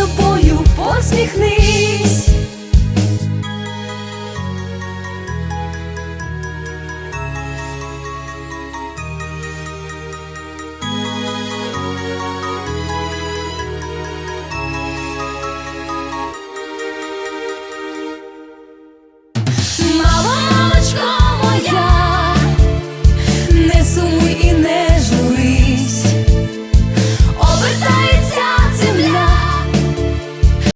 Тобою посміхнись.